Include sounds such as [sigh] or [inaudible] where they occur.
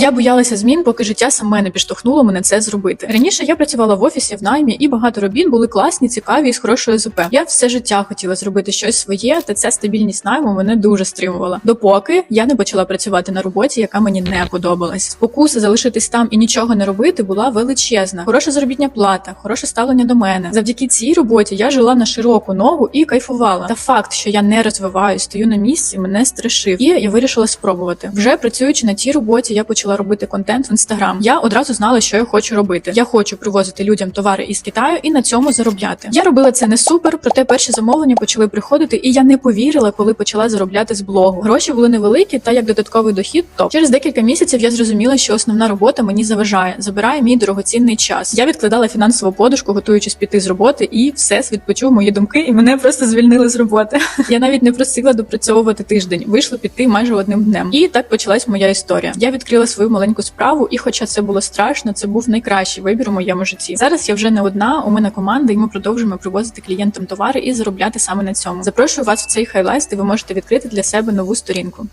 Я боялася змін, поки життя саме не підштовхнуло мене це зробити. Раніше я працювала в офісі в наймі, і багато робіт були класні, цікаві і з хорошою ЗП. Я все життя хотіла зробити щось своє, та ця стабільність найму мене дуже стримувала. Допоки я не почала працювати на роботі, яка мені не подобалась. Спокуса залишитись там і нічого не робити була величезна. Хороша заробітня плата, хороше ставлення до мене. Завдяки цій роботі я жила на широку ногу і кайфувала. Та факт, що я не розвиваюсь, стою на місці, мене страшив. І я вирішила спробувати. Вже працюючи на тій роботі, я почала робити контент в інстаграм. Я одразу знала, що я хочу робити. Я хочу привозити людям товари із Китаю і на цьому заробляти. Я робила це не супер, проте перші замовлення почали приходити, і я не повірила, коли почала заробляти з блогу. Гроші були невеликі, та як додатковий дохід, то через декілька місяців я зрозуміла, що основна робота мені заважає, забирає мій дорогоцінний час. Я відкладала фінансову подушку, готуючись піти з роботи, і все відпочув мої думки, і мене просто звільнили з роботи. [laughs] Я навіть не просила допрацьовувати тиждень. Вийшло піти майже одним днем. І так почалась моя історія. Я відкрила свою маленьку справу, і, хоча це було страшно, це був найкращий вибір у моєму житті. Зараз я вже не одна. У мене команда, і ми продовжуємо привозити клієнтам товари і заробляти саме на цьому. Запрошую вас в цей хайлайт, де ви можете відкрити для себе нову сторінку.